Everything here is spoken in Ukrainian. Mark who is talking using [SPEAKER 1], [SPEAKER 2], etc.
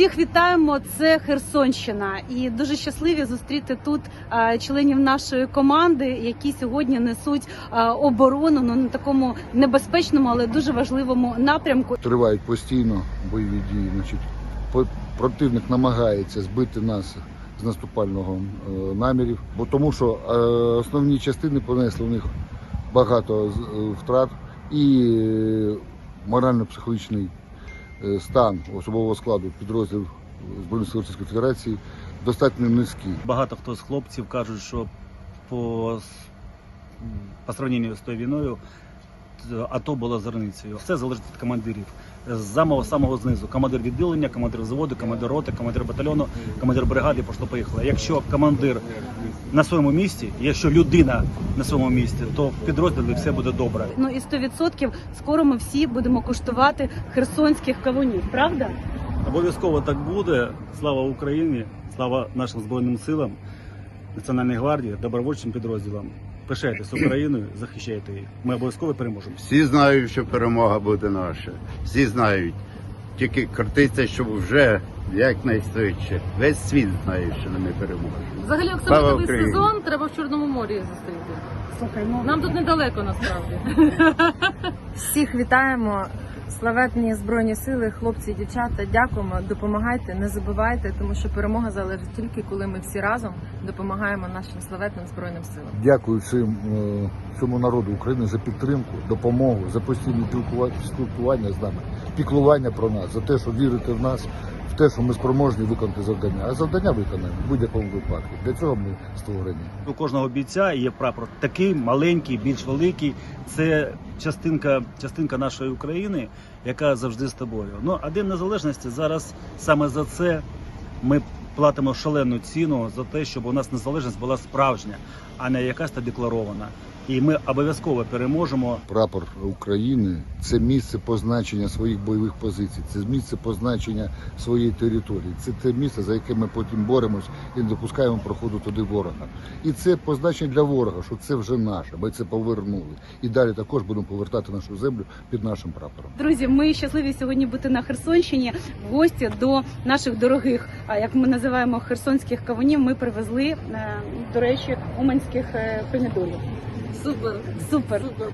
[SPEAKER 1] Всіх вітаємо. Це Херсонщина, і дуже щасливі зустріти тут е, членів нашої команди, які сьогодні несуть е, оборону ну, на такому небезпечному, але дуже важливому напрямку.
[SPEAKER 2] Тривають постійно бойові дії. Значить, противник намагається збити нас з наступального е, намірів, бо тому що основні частини понесли у них багато втрат і морально-психологічний стан особового складу підрозділів Збройних сил Російської Федерації достатньо низький.
[SPEAKER 3] Багато хто з хлопців кажуть, що по, по сравненню з тою війною АТО було зерницею. Все залежить від командирів. З самого самого знизу. Командир відділення, командир заводу, командир роти, командир батальйону, командир бригади, пошло поїхало. Якщо командир на своєму місці, якщо людина на своєму місці, то в підрозділі все буде добре.
[SPEAKER 1] Ну і 100% скоро ми всі будемо куштувати херсонських кавунів. Правда?
[SPEAKER 3] Обов'язково так буде. Слава Україні, слава нашим збройним силам, Національній гвардії, добровольчим підрозділам. Пишайтесь Україною, захищайте її. Ми обов'язково переможемо.
[SPEAKER 4] Всі знають, що перемога буде наша. Всі знають. Тільки картиться, щоб вже якнайшвидше. Весь світ знає, що ми переможемо.
[SPEAKER 5] Взагалі,
[SPEAKER 4] Україні!
[SPEAKER 5] сезон треба в Чорному морі зустріти.
[SPEAKER 1] Слухай, ну
[SPEAKER 5] Нам тут недалеко насправді.
[SPEAKER 6] Всіх вітаємо. Славетні збройні сили, хлопці і дівчата. Дякуємо, допомагайте, не забувайте, тому що перемога залежить тільки коли ми всі разом допомагаємо нашим славетним збройним силам.
[SPEAKER 2] Дякую всім цьому всьому народу України за підтримку, допомогу, за постійне спілкува- спілкування з нами, піклування про нас, за те, що вірите в нас, те, що ми спроможні виконати завдання. А завдання виконаємо в будь-якому випадку. Для цього ми створені.
[SPEAKER 3] У кожного бійця є прапор такий маленький, більш великий. Це частинка, частинка нашої України, яка завжди з тобою. Ну а День незалежності зараз саме за це ми платимо шалену ціну за те, щоб у нас незалежність була справжня, а не якась та декларована. І ми обов'язково переможемо.
[SPEAKER 2] Прапор України це місце позначення своїх бойових позицій, це місце позначення своєї території. Це те місце, за яке ми потім боремось і не допускаємо проходу туди ворога. І це позначення для ворога, що це вже наше. Ми це повернули. І далі також будемо повертати нашу землю під нашим прапором.
[SPEAKER 1] Друзі, ми щасливі сьогодні бути на Херсонщині. В гості до наших дорогих, а як ми називаємо херсонських кавунів. Ми привезли е, до речі уманських е, помідорів.
[SPEAKER 5] Супер.
[SPEAKER 1] Супер.
[SPEAKER 5] Супер.